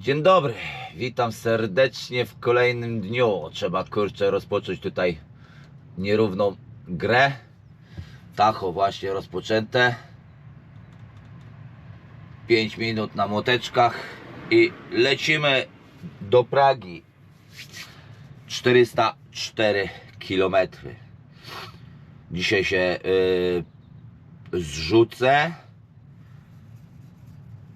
Dzień dobry, witam serdecznie w kolejnym dniu. Trzeba kurczę rozpocząć tutaj nierówną grę. Tacho właśnie rozpoczęte. 5 minut na moteczkach i lecimy do Pragi. 404 km. Dzisiaj się yy, zrzucę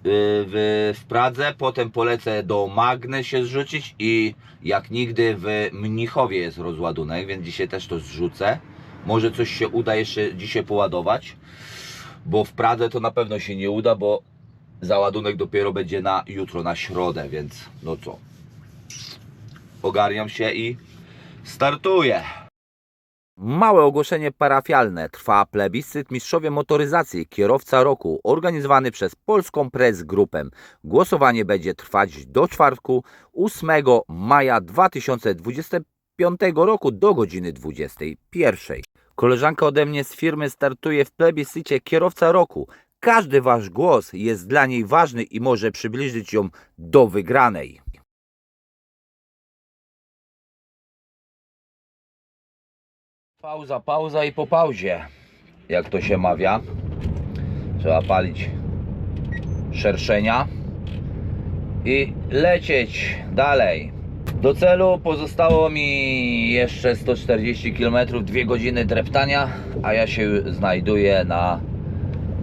w, w Pradze, potem polecę do Magny się zrzucić i jak nigdy w Mnichowie jest rozładunek, więc dzisiaj też to zrzucę. Może coś się uda jeszcze dzisiaj poładować, bo w Pradze to na pewno się nie uda, bo załadunek dopiero będzie na jutro, na środę, więc no co. Ogarniam się i startuję. Małe ogłoszenie parafialne. Trwa plebiscyt Mistrzowie Motoryzacji Kierowca Roku organizowany przez Polską Press Grupę. Głosowanie będzie trwać do czwartku 8 maja 2025 roku do godziny 21. Koleżanka ode mnie z firmy startuje w plebiscycie Kierowca Roku. Każdy wasz głos jest dla niej ważny i może przybliżyć ją do wygranej. Pauza, pauza i po pauzie. Jak to się mawia. Trzeba palić szerszenia i lecieć dalej. Do celu pozostało mi jeszcze 140 km, 2 godziny dreptania, a ja się znajduję na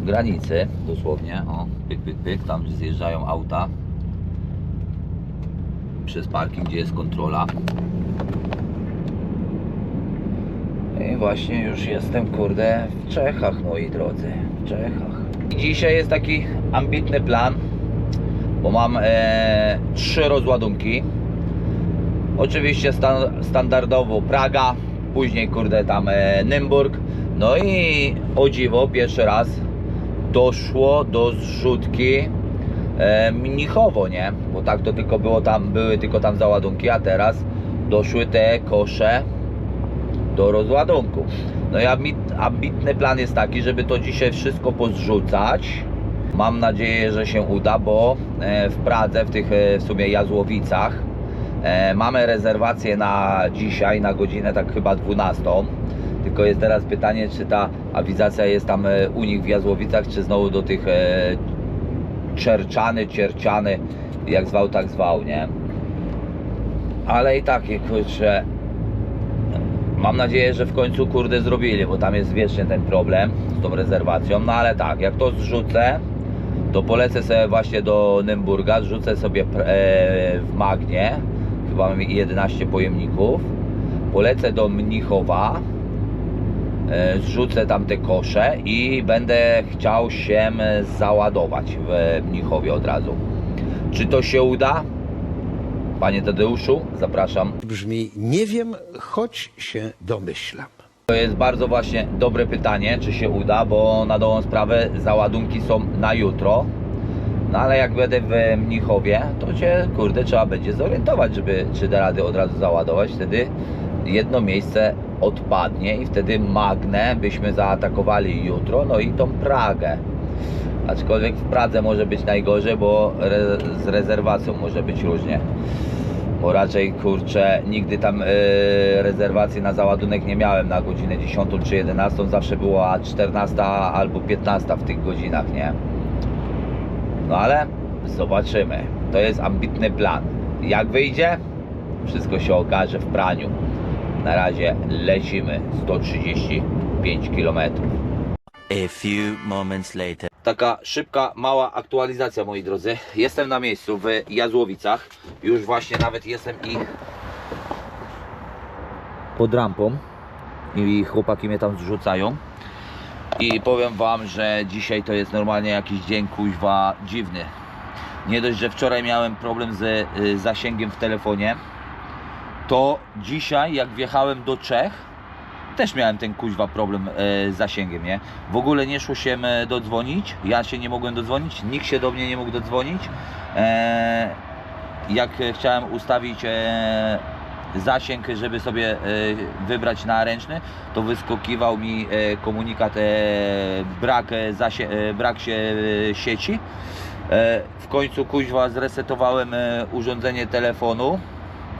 granicy, dosłownie. O, pyk, pyk, pyk, tam zjeżdżają auta przez parking, gdzie jest kontrola. I właśnie już jestem, kurde, w Czechach, moi drodzy. W Czechach. I dzisiaj jest taki ambitny plan, bo mam e, trzy rozładunki. Oczywiście stan, standardowo Praga, później, kurde, tam e, Nymburk. No i o dziwo, pierwszy raz doszło do zrzutki e, Mnichowo, nie? Bo tak to tylko było tam, były tylko tam załadunki, a teraz doszły te kosze do rozładunku. No i ambit- ambitny plan jest taki, żeby to dzisiaj wszystko pozrzucać. Mam nadzieję, że się uda, bo e, w Pradze, w tych e, w sumie Jazłowicach, e, mamy rezerwację na dzisiaj, na godzinę tak chyba 12. Tylko jest teraz pytanie, czy ta awizacja jest tam u nich w Jazłowicach, czy znowu do tych Czerczany, Cierciany, jak zwał, tak zwał, nie? Ale i tak, kurczę, Mam nadzieję, że w końcu kurde zrobili, bo tam jest wiecznie ten problem z tą rezerwacją. No ale tak, jak to zrzucę, to polecę sobie właśnie do Nymburga, zrzucę sobie e, w Magnie, chyba mam 11 pojemników. Polecę do Mnichowa, e, zrzucę tam te kosze i będę chciał się załadować w Mnichowie od razu. Czy to się uda? Panie Tadeuszu, zapraszam. Brzmi nie wiem, choć się domyślam. To jest bardzo właśnie dobre pytanie, czy się uda, bo na dobrą sprawę załadunki są na jutro. No ale jak będę w Mnichowie, to cię kurde trzeba będzie zorientować, żeby czy da radę od razu załadować. Wtedy jedno miejsce odpadnie i wtedy Magnę byśmy zaatakowali jutro, no i tą Pragę. Aczkolwiek w Pradze może być najgorzej, bo re z rezerwacją może być różnie bo raczej kurczę nigdy tam y, rezerwacji na załadunek nie miałem na godzinę 10 czy 11, zawsze była 14 albo 15 w tych godzinach, nie? No ale zobaczymy. To jest ambitny plan. Jak wyjdzie? Wszystko się okaże w praniu. Na razie lecimy 135 km. A few moments later. Taka szybka, mała aktualizacja, moi drodzy. Jestem na miejscu w Jazłowicach. Już właśnie nawet jestem i pod rampą. I chłopaki mnie tam zrzucają. I powiem Wam, że dzisiaj to jest normalnie jakiś dzień kuźwa dziwny. Nie dość, że wczoraj miałem problem z y, zasięgiem w telefonie, to dzisiaj jak wjechałem do Czech, też miałem ten kuźwa problem e, z zasięgiem, nie? W ogóle nie szło się e, dodzwonić, ja się nie mogłem dodzwonić, nikt się do mnie nie mógł dodzwonić. E, jak chciałem ustawić zasięg, żeby sobie wybrać na ręczny, to wyskakiwał mi komunikat brak, brak się sieci w końcu kuźwa zresetowałem urządzenie telefonu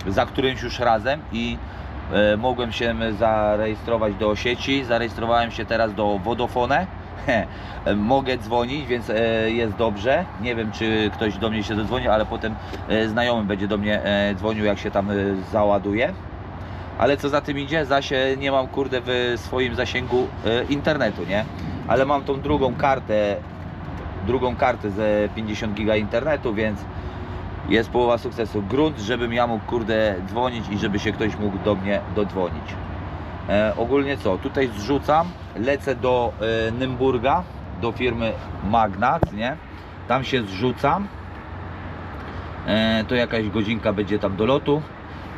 za którymś już razem i mogłem się zarejestrować do sieci. Zarejestrowałem się teraz do Vodafone. E, Mogę dzwonić, więc e, jest dobrze. Nie wiem, czy ktoś do mnie się zadzwoni, ale potem e, znajomy będzie do mnie e, dzwonił, jak się tam e, załaduje. Ale co za tym idzie, zaś e, nie mam kurde w swoim zasięgu e, internetu, nie? Ale mam tą drugą kartę, drugą kartę ze 50 giga internetu, więc jest połowa sukcesu. Grunt, żebym ja mógł kurde dzwonić i żeby się ktoś mógł do mnie dodzwonić. E, ogólnie co, tutaj zrzucam, lecę do e, Nymburga, do firmy Magnat, nie? Tam się zrzucam. E, to jakaś godzinka będzie tam do lotu.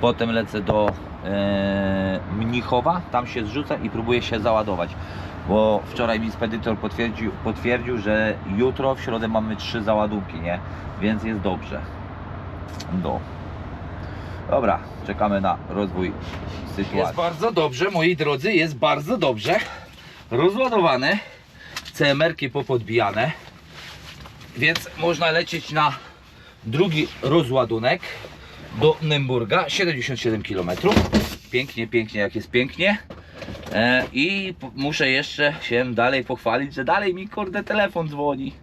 Potem lecę do e, Mnichowa, tam się zrzucam i próbuję się załadować. Bo wczoraj mi spedytor potwierdził, potwierdził, że jutro w środę mamy trzy załadunki, nie? Więc jest dobrze. No. Dobra, czekamy na rozwój sytuacji. Jest bardzo dobrze, moi drodzy, jest bardzo dobrze. Rozładowane, CMR-ki popodbijane, więc można lecieć na drugi rozładunek do Nymburga, 77 km. Pięknie, pięknie, jak jest pięknie. E, I muszę jeszcze się dalej pochwalić, że dalej mi kurde telefon dzwoni.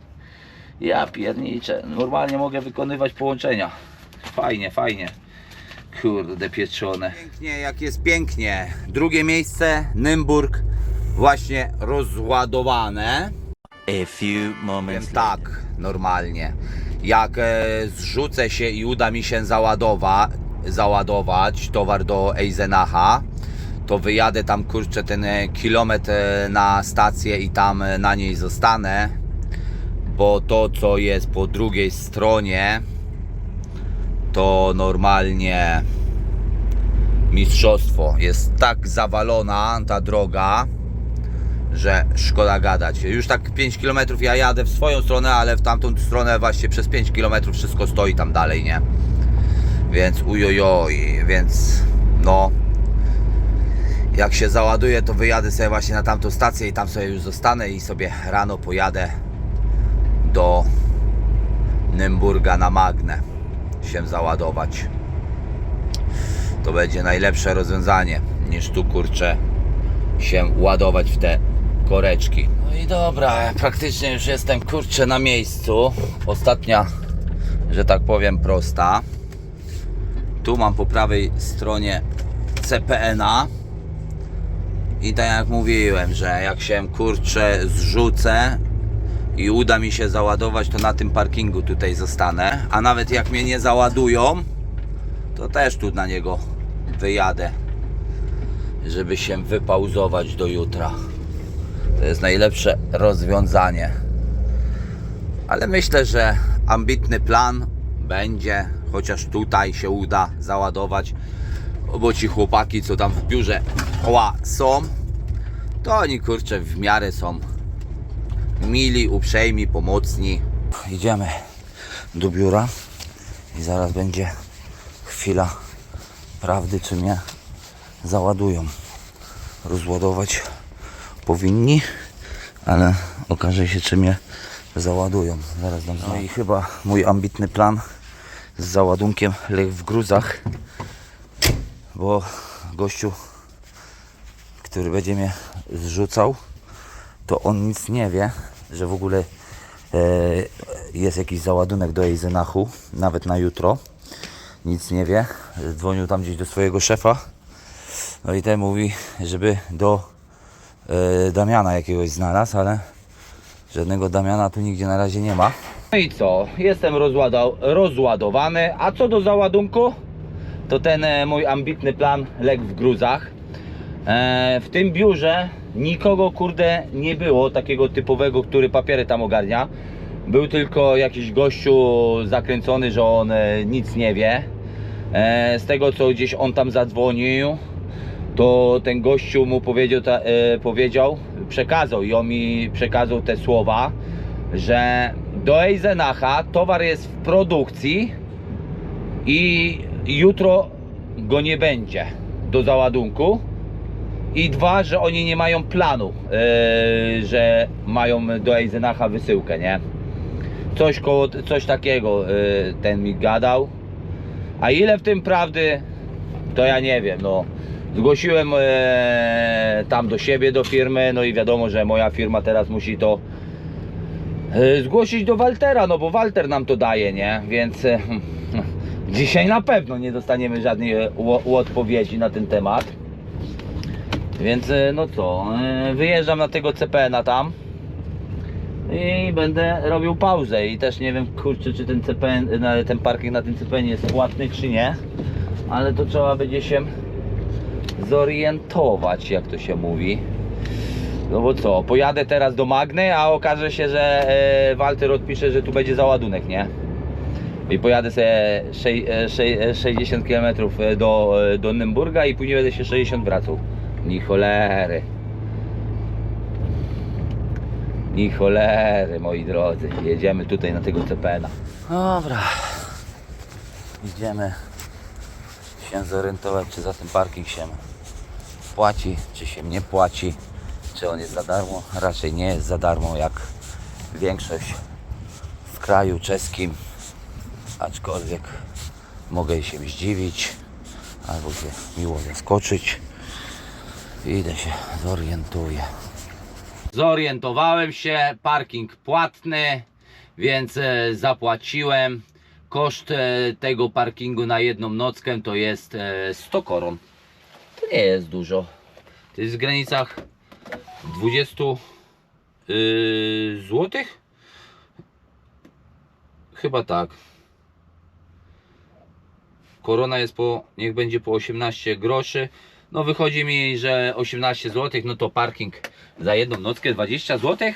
Ja pierniczę, normalnie mogę wykonywać połączenia. Fajnie, fajnie. Kurde pieczone. Pięknie, jak jest pięknie. Drugie miejsce, Nymburg, właśnie rozładowane. A few moments later. tak, normalnie. Jak e, zrzucę się i uda mi się załadowa, załadować towar do Eisenacha, to wyjadę tam kurczę ten e, kilometr e, na stację i tam e, na niej zostanę, bo to co jest po drugiej stronie to normalnie mistrzostwo. Jest tak zawalona ta droga, że szkoda gadać. Już tak 5 km ja jadę w swoją stronę, ale w tamtą stronę właśnie przez 5 km wszystko stoi tam dalej, nie? Więc ujojoj, więc no jak się załaduję to wyjadę sobie właśnie na tamtą stację i tam sobie już zostanę i sobie rano pojadę do Nymburga na Magnę się załadować. To będzie najlepsze rozwiązanie niż tu kurczę się ładować w te koreczki. No i dobra, praktycznie już jestem kurczę na miejscu. Ostatnia, że tak powiem, prosta. Tu mam po prawej stronie CPN-a. I tak jak mówiłem, że jak się kurczę zrzucę i uda mi się załadować, to na tym parkingu tutaj zostanę. A nawet jak mnie nie załadują, to też tu na niego wyjadę żeby się wypauzować do jutra. To jest najlepsze rozwiązanie. Ale myślę, że ambitny plan będzie, chociaż tutaj się uda załadować, bo ci chłopaki, co tam w biurze ła, są, to oni kurczę w miarę są mili, uprzejmi, pomocni. Idziemy do biura i zaraz będzie chwila prawdy, czy mnie załadują. Rozładować powinni, ale okaże się, czy mnie załadują. Zaraz dam. No i chyba mój ambitny plan z załadunkiem legł w gruzach, bo gościu, który będzie mnie zrzucał, to on nic nie wie, że w ogóle e, jest jakiś załadunek do Eisenachu, nawet na jutro. Nic nie wie. Dzwonił tam gdzieś do swojego szefa. No i ten mówi, żeby do e, Damiana jakiegoś znalazł, ale żadnego Damiana tu nigdzie na razie nie ma. No i co? Jestem rozładowany. A co do załadunku? To ten e, mój ambitny plan legł w gruzach. W tym biurze nikogo kurde nie było takiego typowego, który papiery tam ogarnia. Był tylko jakiś gościu zakręcony, że on e, nic nie wie. E, z tego co gdzieś on tam zadzwonił, to ten gościu mu powiedział, e, powiedział, przekazał i on mi przekazał te słowa, że do Eisenacha towar jest w produkcji i jutro go nie będzie do załadunku. I dwa, że oni nie mają planu, e, że mają do Eisenacha wysyłkę, nie? Coś koło, coś takiego y, ten mi gadał. A ile w tym prawdy, to ja nie wiem, no. Zgłosiłem e, tam do siebie, do firmy, no i wiadomo, że moja firma teraz musi to e, zgłosić do Waltera, no bo Walter nam to daje, nie? Więc e, dzisiaj na pewno nie dostaniemy żadnej odpowiedzi na ten temat. Więc e, no co, e, wyjeżdżam na tego CPN-a tam i będę robił pauzę i też nie wiem kurczę czy ten CPN, ten parking na tym CPN jest płatny czy nie, ale to trzeba będzie się zorientować jak to się mówi. No bo co, pojadę teraz do Magny, a okaże się, że e, Walter odpisze, że tu będzie załadunek, nie? I pojadę sobie szej- e, szej- e, 60 km do, do Nymburga i później będę się 60 wracał. Ni cholery. Ni cholery, moi drodzy. Jedziemy tutaj na tego CPN-a. Dobra. Idziemy się zorientować, czy za ten parking się płaci, czy się nie płaci, czy on jest za darmo. Raczej nie jest za darmo, jak większość w kraju czeskim. Aczkolwiek mogę się zdziwić albo się miło zaskoczyć. Idę się, zorientuję. Zorientowałem się, parking płatny, więc e, zapłaciłem. Koszt e, tego parkingu na jedną nockę to jest e, 100 koron. To nie jest dużo. To jest w granicach 20 yy, złotych? Chyba tak. Korona jest po, niech będzie po 18 groszy. No wychodzi mi, że 18 zł, no to parking za jedną nockę 20 zł?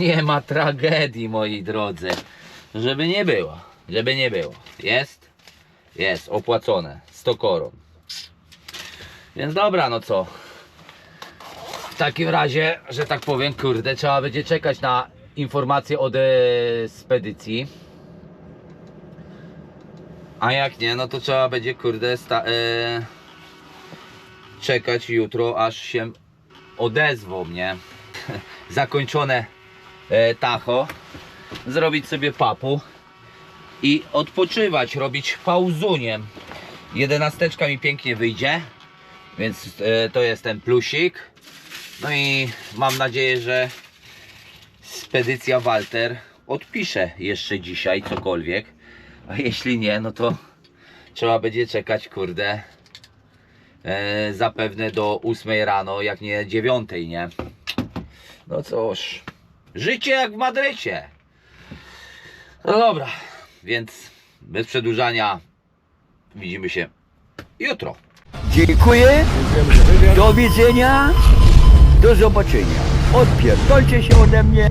Nie ma tragedii, moi drodzy. Żeby nie było, żeby nie było. Jest? Jest, opłacone. 100 koron. Więc dobra, no co? W takim razie, że tak powiem, kurde, trzeba będzie czekać na informacje od e, spedycji. A jak nie, no to trzeba będzie, kurde, sta- e, czekać jutro, aż się odezwą, nie? Zakończone e, tacho. Zrobić sobie papu i odpoczywać, robić pauzuniem. Jedenasteczka mi pięknie wyjdzie, więc e, to jest ten plusik. No i mam nadzieję, że spedycja Walter odpisze jeszcze dzisiaj cokolwiek. A jeśli nie, no to trzeba będzie czekać, kurde, e, zapewne do 8 rano, jak nie 9, nie? No cóż, życie jak w Madrycie. No dobra, więc bez przedłużania widzimy się jutro. Dziękuję. Do widzenia. Do zobaczenia. Odpierdolcie się ode mnie.